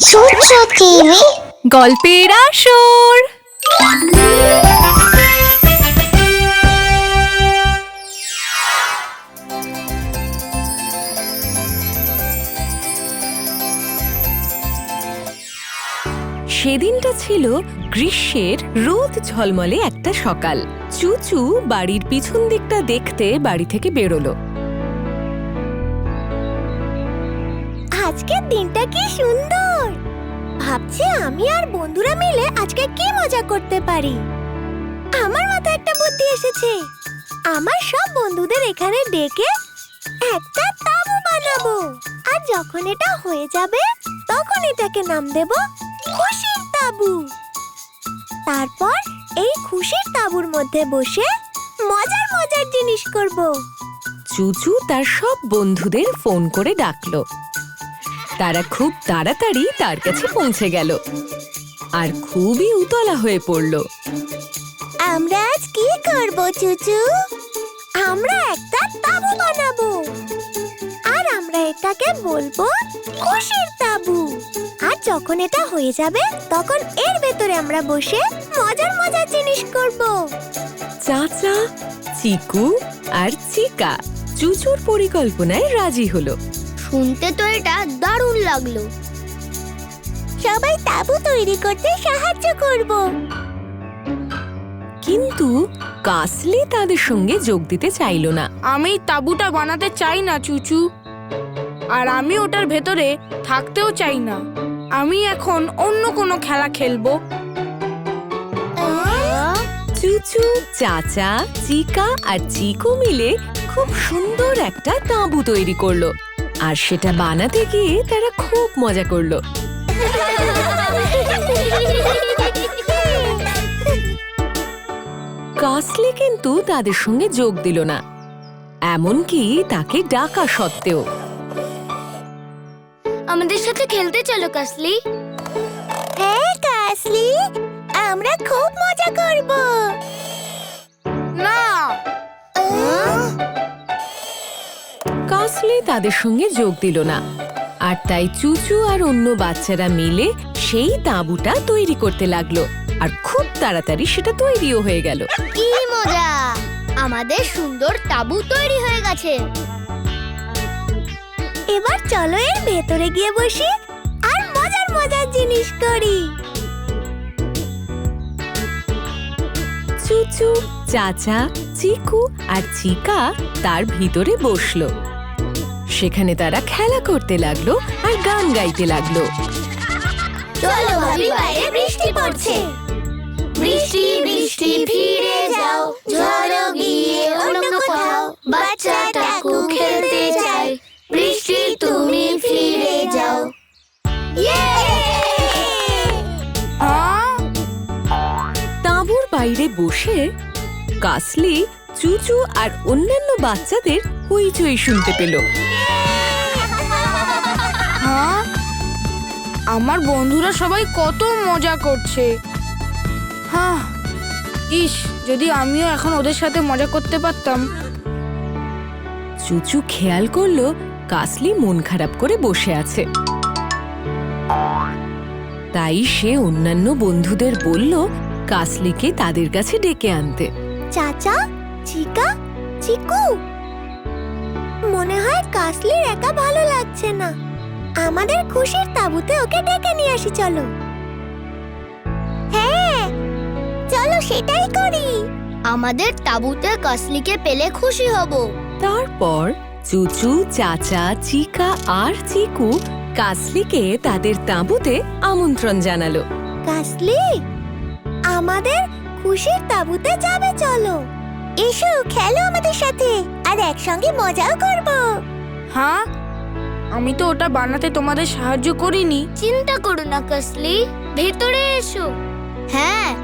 চুচু টিভি? গল্পের আসর। সেদিনটা ছিল গ্রীষ্মের রোদ ঝলমলে একটা সকাল। চুচু বাড়ির পিছন দিকটা দেখতে বাড়ি থেকে বেরোলো। আজকের দিনটা কি সুন্দর! ভাবছি আমি আর বন্ধুরা মিলে আজকে কি মজা করতে পারি? আমার মাথায় একটা বুদ্ধি এসেছে। আমার সব বন্ধুদের এখানে ডেকে একটা তাবু বানাবো। আর যখন এটা হয়ে যাবে তখন এটাকে নাম দেব খুশির তাবু। তারপর এই খুশির তাবুর মধ্যে বসে মজার মজার জিনিস করব। চুচু তার সব বন্ধুদের ফোন করে ডাকলো। তারা খুব তাড়াতাড়ি তার কাছে পৌঁছে গেল আর খুবই উতলা হয়ে পড়ল। আমরা আজ কি করব চুচু? আমরা একটা তাবু বানাবো। আর আমরা এটাকে বলব খুশির তাবু। আর যখন এটা হয়ে যাবে তখন এর ভেতরে আমরা বসে মজার মজার জিনিস করব। চাচা চিকু আর চিকা চুচুর পরিকল্পনায় রাজি হলো। শুনতে তো এটা দারুণ লাগল। সবাই তাবু তৈরি করতে সাহায্য করব। কিন্তু কাসলি তাদের সঙ্গে যোগ দিতে চাইল না। আমি তাঁবুটা বানাতে চাই না চুচু। আর আমি ওটার ভেতরে থাকতেও চাই না। আমি এখন অন্য কোনো খেলা খেলব। চুচু চাচা চিকা আর চিকু মিলে খুব সুন্দর একটা তাঁবু তৈরি করল। আর সেটা বানাতে গিয়ে তারা খুব মজা করল। কাসলি কিন্তু তাদের সঙ্গে যোগ দিল না। এমনকি তাকে ডাকা সত্ত্বেও। আমাদের সাথে খেলতে চলো কাসলি। হ্যাঁ কাসলি আমরা খুব মজা করব। না কাসলি তাদের সঙ্গে যোগ দিল না। আর তাই চুচু আর অন্য বাচ্চারা মিলে সেই তাঁবুটা তৈরি করতে লাগল। আর খুব তাড়াতাড়ি সেটা তৈরিও হয়ে গেল। কি মজা! আমাদের সুন্দর তাবু তৈরি হয়ে গেছে। এবার চলো এর ভেতরে গিয়ে বসি আর মজার মজার জিনিস করি। চুচু চাচা চিকু আর চিকা তার ভিতরে বসল। সেখানে তারা খেলা করতে লাগল আর গান গাইতে লাগল। চলো ভাবি বাইরে বৃষ্টি পড়ছে। বৃষ্টি বৃষ্টি ফিরে যাও। ঝড়ো গিয়ে অন্য কোথাও। বাচ্চা টাকু খেলতে বৃষ্টি তুমি ফিরে যাও। হ্যাঁ তাঁবুর বাইরে বসে কাসলি চুচু আর অন্যান্য বাচ্চাদের হইচই শুনতে পেল। আমার বন্ধুরা সবাই কত মজা করছে। হ্যাঁ ইস যদি আমিও এখন ওদের সাথে মজা করতে পারতাম। চুচু খেয়াল করল কাসলি মন খারাপ করে বসে আছে। তাই সে অন্যান্য বন্ধুদের বলল কাসলিকে তাদের কাছে ডেকে আনতে। চাচা চিকা চিকু। মনে হয় কাসলির একা ভালো লাগছে না। আমাদের খুশির তাবুতে ওকে ডেকে নিয়ে আসি চলো। হ্যাঁ চলো সেটাই করি। আমাদের তাবুতে কাসলিকে পেলে খুশি হব। তারপর চুচু চাচা চিকা আর চিকু কাসলিকে তাদের তাঁবুতে আমন্ত্রণ জানালো। কাসলি আমাদের খুশির তাবুতে যাবে চলো। এসো খেলো আমাদের সাথে আর একসঙ্গে মজাও করব। হ্যাঁ আমি তো ওটা বানাতে তোমাদের সাহায্য করিনি। চিন্তা করো না কাসলি। ভেতরে এসো। হ্যাঁ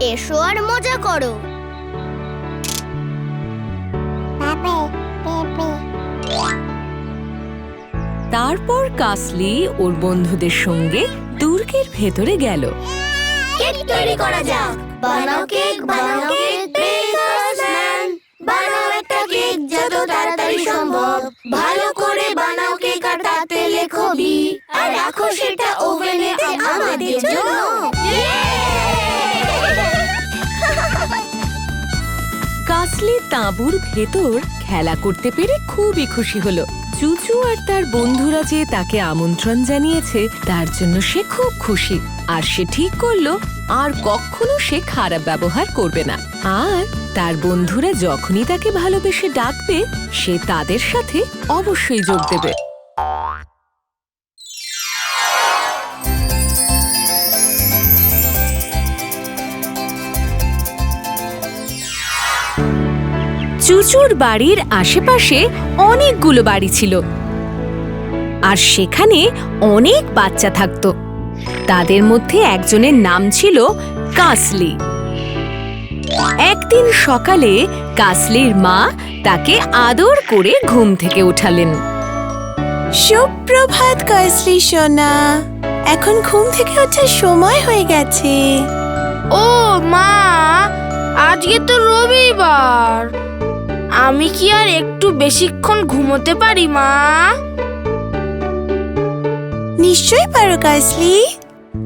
এসো আর মজা করো। তারপর কাসলি ওর বন্ধুদের সঙ্গে দুর্গের ভেতরে গেল। কেক তৈরি করা যাক। বানাও কেক বানাও কেক বেকারস ম্যান বানাও একটা কেক যত তাড়াতাড়ি সম্ভব। ভালো বি আর রাখো সেটা ওভেনে আমাদের জন্য। কাসলি তাঁবুর ভেতর খেলা করতে পেরে খুবই খুশি হলো। চুচু আর তার বন্ধুরা যে তাকে আমন্ত্রণ জানিয়েছে, তার জন্য সে খুব খুশি। আর সে ঠিক করল, আর কখনো সে খারাপ ব্যবহার করবে না। আর তার বন্ধুরা যখনই তাকে ভালোবেসে ডাকবে, সে তাদের সাথে অবশ্যই যোগ দেবে। চুচুর বাড়ির আশেপাশে অনেকগুলো বাড়ি ছিল। আর সেখানে অনেক বাচ্চা থাকত। তাদের মধ্যে একজনের নাম ছিল কাসলি। একদিন সকালে কাসলির মা তাকে আদর করে ঘুম থেকে উঠালেন। সুপ্রভাত কাসলি সোনা এখন ঘুম থেকে ওঠার সময় হয়ে গেছে। ও মা আজকে তো রবিবার। আমি কি আর একটু বেশিক্ষণ ঘুমোতে পারি মা? নিশ্চয়ই পারো কাসলি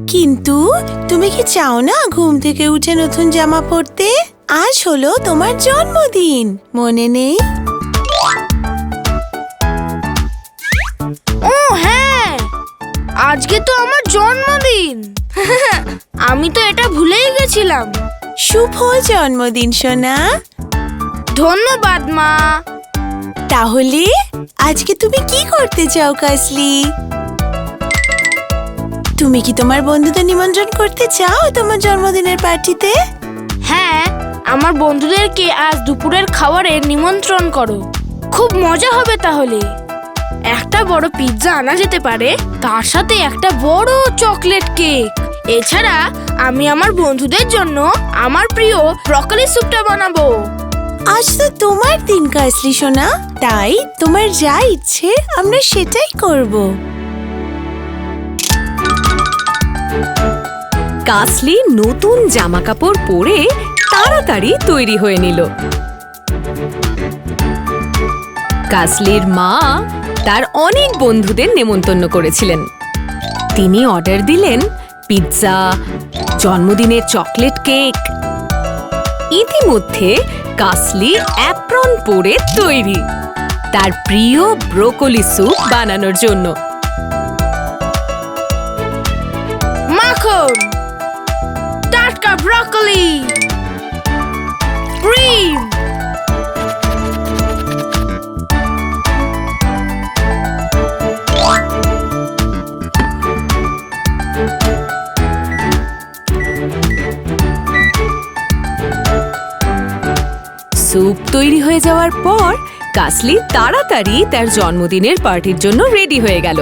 কিন্তু তুমি কি চাও না ঘুম থেকে উঠে নতুন জামা পরতে? আজ হলো তোমার জন্মদিন মনে নেই? ও হ্যাঁ আজকে তো আমার জন্মদিন। আমি তো এটা ভুলেই গেছিলাম। শুভ জন্মদিন সোনা। ধন্যবাদ, মা। তাহলে আজকে তুমি কি করতে চাও, কাসলি? তুমি কি তোমার বন্ধুদের নিমন্ত্রণ করতে চাও তোমার জন্মদিনের পার্টিতে? হ্যাঁ আমার বন্ধুদেরকে আজ দুপুরের খাবারে নিমন্ত্রণ করো। খুব মজা হবে তাহলে। একটা বড় পিৎজা আনা যেতে পারে, তার সাথে একটা বড় চকলেট কেক। এছাড়া আমি আমার বন্ধুদের জন্য আমার প্রিয় ব্রকলি স্যুপটা বানাবো। আজ তো তোমার দিন কাসলি সোনা। তাই তোমার যা ইচ্ছে, আমরা সেটাই করব। কাসলি নতুন জামা কাপড় পরে তাড়াতাড়ি তৈরি হয়ে নিল। কাসলির মা তার অনেক বন্ধুদের নেমন্তন্ন করেছিলেন। তিনি অর্ডার দিলেন পিৎজা, জন্মদিনের চকলেট কেক। ইতিমধ্যে কাসলি অ্যাপ্রন পরে তৈরি। তার প্রিয় ব্রোকলি স্যুপ বানানোর জন্য। মাখন টাটকা ব্রকলি। তৈরি হয়ে যাওয়ার পর কাসলি তাড়াতাড়ি তার জন্মদিনের পার্টির জন্য রেডি হয়ে গেল।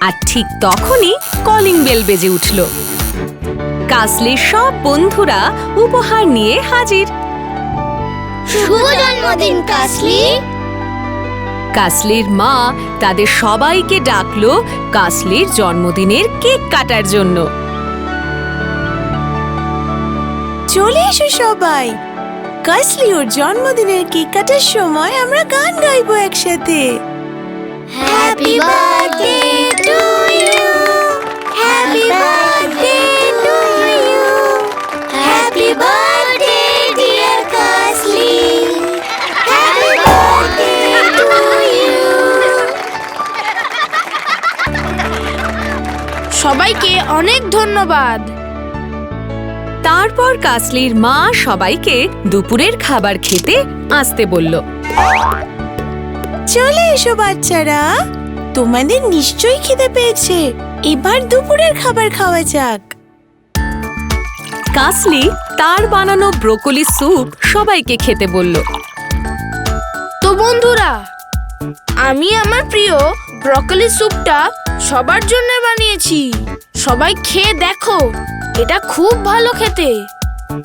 আর ঠিক তখনই কলিং বেল বেজে উঠল। কাসলির সব বন্ধুরা উপহার নিয়ে হাজির। শুভ জন্মদিন কাসলি। কাসলির মা তাদের সবাইকে ডাকলো কাসলির জন্মদিনের কেক কাটার জন্য। চলে এসো সবাই। কাসলি ওর জন্মদিনের কেক কাটার সময় আমরা গান গাইবো একসাথে। Happy birthday to you happy birthday to you happy birthday dear Kasli happy birthday to you সবাইকে অনেক ধন্যবাদ। তারপর কাসলির মা সবাইকে দুপুরের খাবার খেতে আসতে বলল। চলে এসো বাচ্চারা তোমাদের নিশ্চয়ই খিদে পেয়েছে। এবার দুপুরের খাবার খাওয়া যাক। কাসলি তার বানানো ব্রোকলি স্যুপ সবাইকে খেতে বলল। তো বন্ধুরা আমি আমার প্রিয় ব্রকলি স্যুপটা সবার জন্য বানিয়েছি। সবাই খেয়ে দেখো। এটা খুব ভালো খেতে।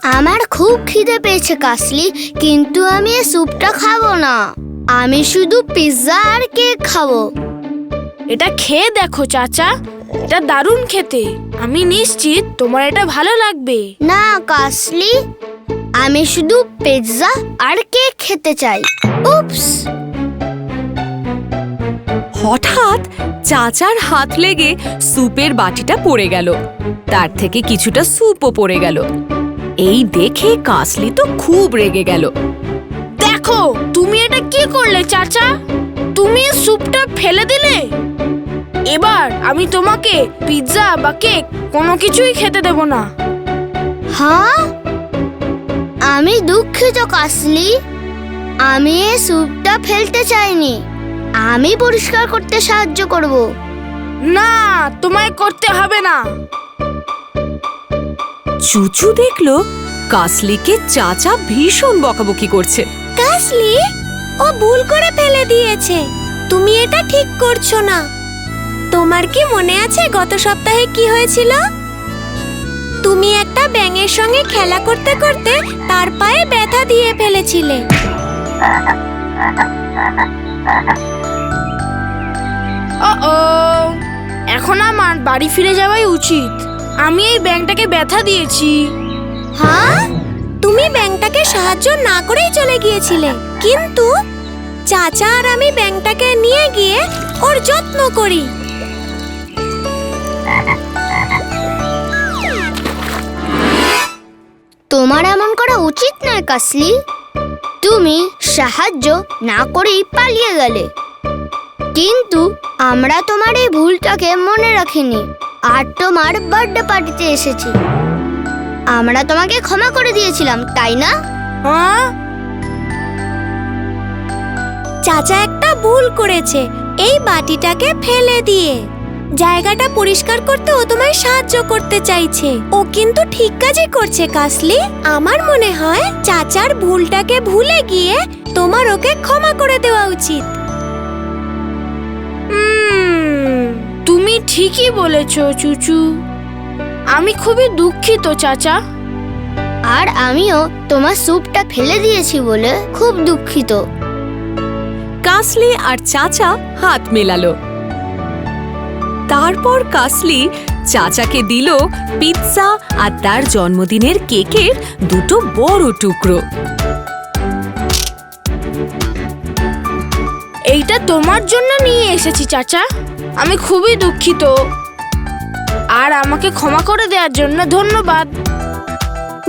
আমার খুব খিদে পেয়েছে কাসলি কিন্তু আমি এই স্যুপটা খাব না। আমি শুধু পিৎজা আর কেক খাব। এটা খেয়ে দেখো চাচা। এটা দারুণ খেতে। আমি নিশ্চিত তোমার এটা ভালো লাগবে। না কাসলি আমি শুধু পিৎজা আর কেক খেতে চাই। উপস হঠাৎ চাচার হাত লেগে স্যুপের বাটিটা পড়ে গেল। তার থেকে কিছুটা স্যুপও পড়ে গেল। এই দেখে কাসলি তো খুব রেগে গেল। দেখো তুমি এটা কি করলে চাচা? তুমি স্যুপটা ফেলে দিলে? এবার আমি তোমাকে পিৎজা বা কেক কোনো কিছুই খেতে দেব না। হ্যাঁ? আমি দুঃখিত কাসলি। আমি এই স্যুপটা ফেলতে চাইনি। আমি পরিষ্কার করতে সাহায্য করব। না তোমায় করতে হবে না। চুচু দেখল কাসলিকে চাচা ভীষণ বকাবকি করছে। কাসলি ও ভুল করে ফেলে দিয়েছে। তুমি এটা ঠিক করছ না। তোমার কি মনে আছে গত সপ্তাহে কি হয়েছিল? তুমি একটা ব্যাঙের সঙ্গে খেলা করতে করতে তার পায়ে ব্যথা দিয়ে ফেলেছিলে। ও এখন আমার বাড়ি ফিরে যাওয়াই উচিত। আমি এই ব্যাংকটাকে ব্যথা দিয়েছি। হ্যাঁ তুমি ব্যাংকটাকে সাহায্য না করেই চলে গিয়েছিলে। কিন্তু চাচা আর আমি ব্যাংকটাকে নিয়ে গিয়ে ওর যত্ন করি। তোমার এমন করা উচিত নয় কাসলি। তুমি সাহায্য না করেই পালিয়ে গেলে। কিন্তু আমরা তোমার এই ভুলটাকে মনে রাখিনি। আর তোমার বার্থডে পার্টিতে এসেছি। আমরা তোমাকে ক্ষমা করে দিয়েছিলাম, তাই না? চাচা একটা ভুল করেছে। এই বাটিটাকে ফেলে দিয়ে। জায়গাটা পরিষ্কার করতে ও তোমায় সাহায্য করতে চাইছে। ও কিন্তু ঠিক কাজই করছে, কাসলি। আমার মনে হয় চাচার ভুলটাকে ভুলে গিয়ে তোমার ওকে ক্ষমা করে দেওয়া উচিত। তুমি ঠিকই বলেছ চুচু। আমি খুবই দুঃখিত চাচা। আর আমিও তোমার স্যুপটা ফেলে দিয়েছি বলে খুব দুঃখিত। কাসলি আর চাচা হাত মেলালো। তারপর কাসলি চাচাকে দিল পিৎজা আর তার জন্মদিনের কেকের দুটো বড় টুকরো। এইটা তোমার জন্য নিয়ে এসেছি চাচা। আমি খুবই দুঃখিত। আর আমাকে ক্ষমা করে দেওয়ার জন্য ধন্যবাদ।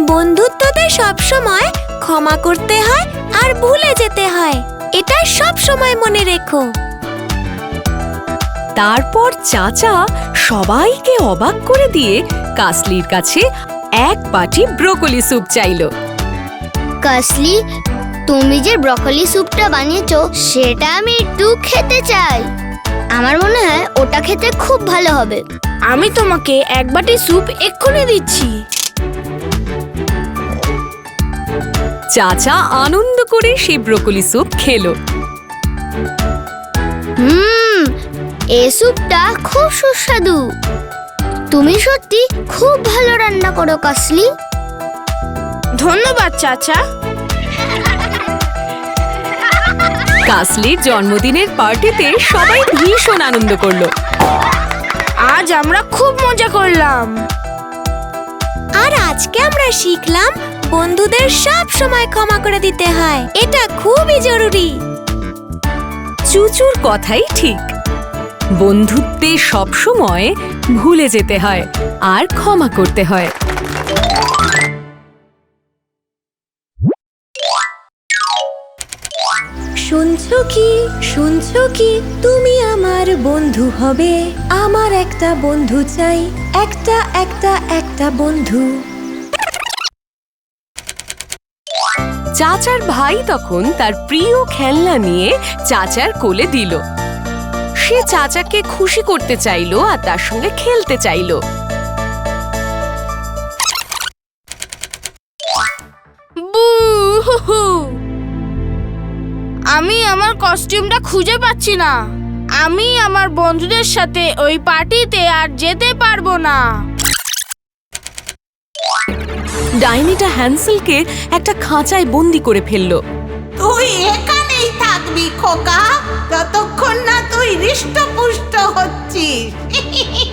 বন্ধুত্বতে সবসময় ক্ষমা করতে হয় আর ভুলে যেতে হয়। এটা সব সময় মনে রেখো। তারপর চাচা সবাইকে অবাক করে দিয়ে কাসলির কাছে এক বাটি ব্রোকলি স্যুপ চাইলো। কাসলি তুমি যে ব্রকলি স্যুপটা বানিয়েছো সেটা আমি একটু খেতে চাই। আমার মনে হয় ওটা খেতে খুব ভালো হবে। আমি তোমাকে এক বাটি স্যুপ এক্ষুনি দিচ্ছি। চাচা আনন্দ করে সেই ব্রোকলি স্যুপ খেলো। হুম এ স্যুপটা খুব সুস্বাদু। তুমি সত্যি খুব ভালো রান্না করো কাসলি। ধন্যবাদ চাচা। কাসলির জন্মদিনের পার্টিতে সবাই ভীষণ আনন্দ করল। আজ আমরা খুব মজা করলাম। আর আজকে আমরা শিখলাম বন্ধুদের সব সময় ক্ষমা করে দিতে হয়। এটা খুবই জরুরি। চুচুর কথাই ঠিক। বন্ধুত্বে সবসময় ভুলে যেতে হয় আর ক্ষমা করতে হয়। শুনছো কি? শুনছো কি? তুমি আমার বন্ধু হবে। আমার একটা বন্ধু চাই। একটা একটা একটা বন্ধু। চাচার ভাই তখন তার প্রিয় খেলনা নিয়ে চাচার কোলে দিল। সে চাচাকে খুশি করতে চাইলো আর তার সঙ্গে খেলতে চাইলো। আমি আমার কস্টিউমটা খুঁজে পাচ্ছি না। আমি আমার বন্ধুদের সাথে ওই পার্টিতে আর যেতে পারব না। ডাইনিটা হ্যান্সেলকে একটা খাঁচায় বন্দি করে ফেলল। তুই এখানেই থাকবি খোকা যতক্ষণ না তুই হৃষ্টপুষ্ট হচ্ছিস।